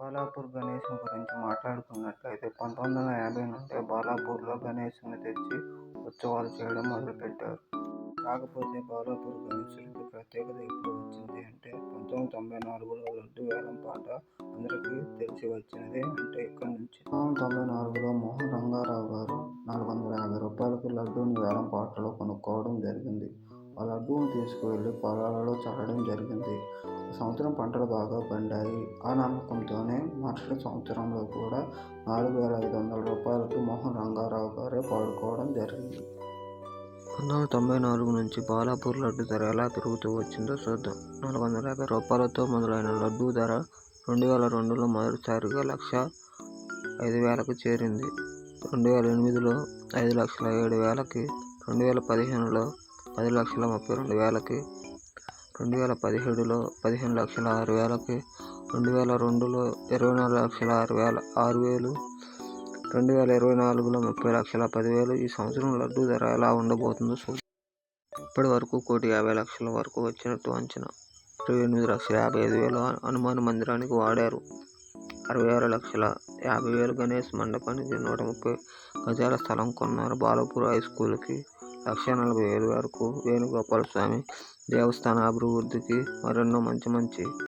బాలాపూర్ గణేశం గురించి మాట్లాడుకున్నట్లయితే పంతొమ్మిది వందల యాభై నుండి బాలాపూర్లో గణేశుని తెచ్చి ఉత్సవాలు చేయడం మొదలుపెట్టారు. కాకపోతే బాలాపూర్ గణేశుడికి ప్రత్యేకత ఎప్పుడు వచ్చింది అంటే పంతొమ్మిది తొంభై నాలుగులో లడ్డు వేలం పాట అందరికీ తెలిసి వచ్చినది అంటే ఇక్కడి నుంచి. పంతొమ్మిది తొంభై నాలుగులో మోహన్ రంగారావు గారు నాలుగు వందల యాభై రూపాయలకి లడ్డూని వేలం పాటలో కొనుక్కోవడం జరిగింది. ఆ లడ్డూని తీసుకువెళ్ళి పొలాలలో చల్లడం జరిగింది. సంవత్సరం పంటలు బాగా పండాయి. ఆ నమ్మకంతోనే మరుసటి సంవత్సరంలో కూడా నాలుగు వేల ఐదు వందల రూపాయలకు మోహన్ రంగారావు గారే పాడుకోవడం జరిగింది. పంతొమ్మిది వందల తొంభై నాలుగు నుంచి బాలాపూర్ లడ్డు ధర ఎలా పెరుగుతూ వచ్చిందో చూద్దాం. నాలుగు వందల యాభై రూపాయలతో మొదలైన లడ్డూ ధర రెండు వేల రెండులో మొదటిసారిగా లక్ష ఐదు వేలకు చేరింది. రెండు వేల ఎనిమిదిలో ఐదు లక్షల ఏడు వేలకి రెండు వేల పదిహేనులో పది లక్షల ముప్పై రెండు వేలకి రెండు వేల పదిహేడులో పదిహేను లక్షల ఆరు వేలకి రెండు వేల రెండులో ఇరవై నాలుగు లక్షల ఆరు వేల ఆరు వేలు రెండు వేల ఇరవై నాలుగులో ముప్పై లక్షల పదివేలు. ఈ సంవత్సరం లడ్డూ ధర ఎలా ఉండబోతుందో చూద్దాం. ఇప్పటి వరకు కోటి యాభై లక్షల వరకు వచ్చినట్టు అంచనా. ఇరవై ఎనిమిది లక్షల యాభై ఐదు వేలు హనుమాన్ మందిరానికి వాడారు. అరవై ఆరు లక్షల యాభై వేలు గణేష్ మండపానికి నూట ముప్పై గజాల స్థలం కొన్నారు బాలపూర్ హై స్కూల్కి. లక్ష నలభై వేల వరకు వేణుగోపాల స్వామి దేవస్థాన అభివృద్ధికి మరెన్నో మంచి మంచి